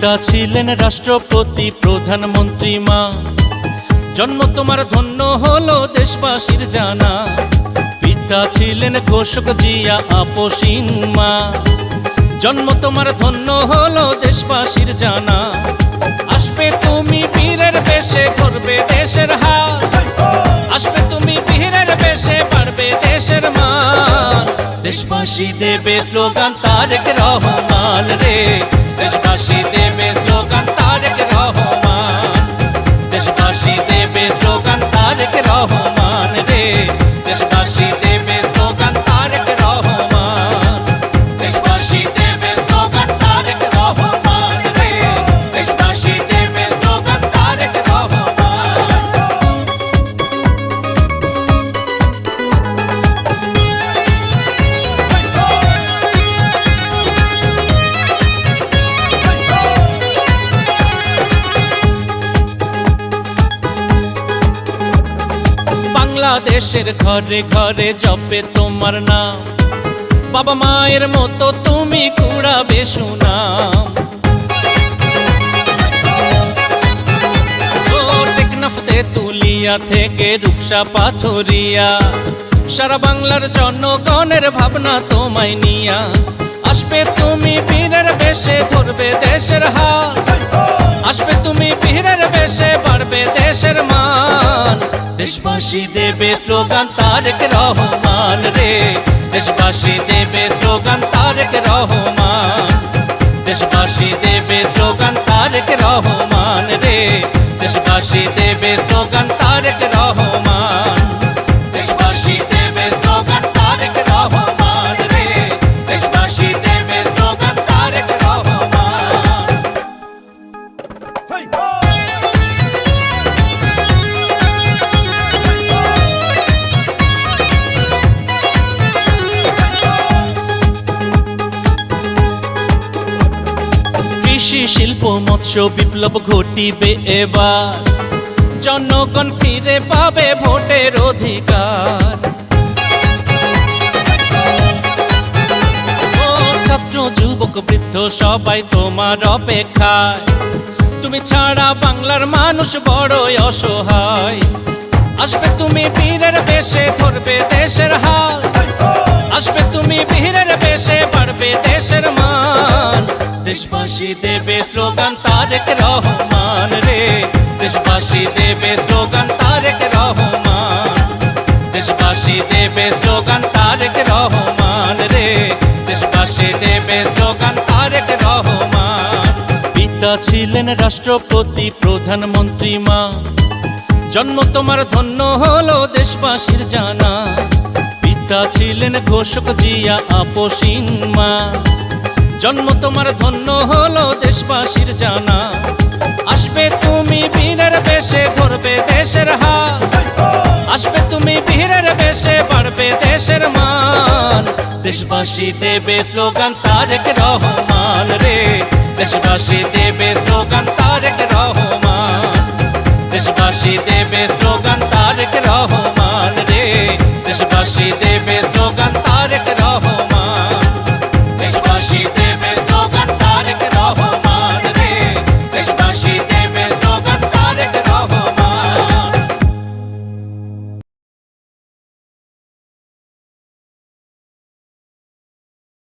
পিতা ছিলেন রাষ্ট্রপতি প্রধানমন্ত্রী মা। জন্ম তোমার ধন্য হলো দেশবাসীর জানা। পিতা ছিলেন ঘোষক জিয়া আপসীন মা। জন্ম তোমার ধন্য হলো দেশবাসীর জানা। আসবে তুমি বীরের বেশে করবে দেশের হাল আসবে তুমি বীরের বেশে পারবে দেশের মান। দেশবাসী দেবে স্লোগান তারেক রহমান রে। দেশবাসী দেবে দেশবাসী দেবে বাংলাদেশের ঘরে ঘরে জপে তোমার নাম। বাবা মায়ের মতো তুমি কুড়াবে সুনাম। তুলিয়া থেকে রূপসা পাথরিয়া। সারা বাংলার জনগণের ভাবনা তোমায় নিয়া। আসবে তুমি বীরের বেশে, ধরবে দেশের হাল আসবে তুমি বীরের বেশে, বাড়বে দেশের মান। দেশবাসী দেবে স্লোগান, তারেক রহমান রে। দেশবাসী দেবে স্লোগান, তারেক রহমান। দেশবাসী দেবে স্লোগান, তারেক রহমান রে। দেশবাসী দেবে স্লোগান, তারেক রহমান। কৃষি, শিল্প, মৎস্য বিপ্লব ঘটিবে এবার। জনগণ ফিরে পাবে ভোটের অধিকার। যুবক, বৃদ্ধ, সবাই তোমার অপেক্ষায়। তুমি ছাড়া বাংলার মানুষ বড়ই অসহায়। আসবে তুমি বীরের বেশে, ধরবে দেশের হাল আসবে তুমি বীরের বেশে পারবে দেশের মান। দেশবাসী দেবে স্লোগান, তারেক রহমান রে। দেশবাসী দেবে স্লোগান, তারেক রহমান। দেশবাসী দেবে স্লোগান, তারেক রহমান রে। দেশবাসী দেবে স্লোগান, তারেক রহমান। পিতা ছিলেন রাষ্ট্রপতি, প্রধানমন্ত্রী মা। জন্ম তোমার ধন্য হলো দেশবাসীর জানা। পিতা ছিলেন ঘোষক জিয়া আপসীন মা। জন্ম তোমার ধন্য হলো দেশবাসীর জানা। আসবে তুমি বীরের বেশে, ধরবে দেশের হা আসবে তুমি বীরের বেশে, বাড়বে দেশের মান। দেশবাসী দেবে স্লোগান তারেক রহমান রে। দেশবাসী দেবে স্লোগান তারেক রহমান। দেশবাসী দেবে স্লোগান তারেক রহমান রে। দেশবাসী দেবে স্লোগান তারেক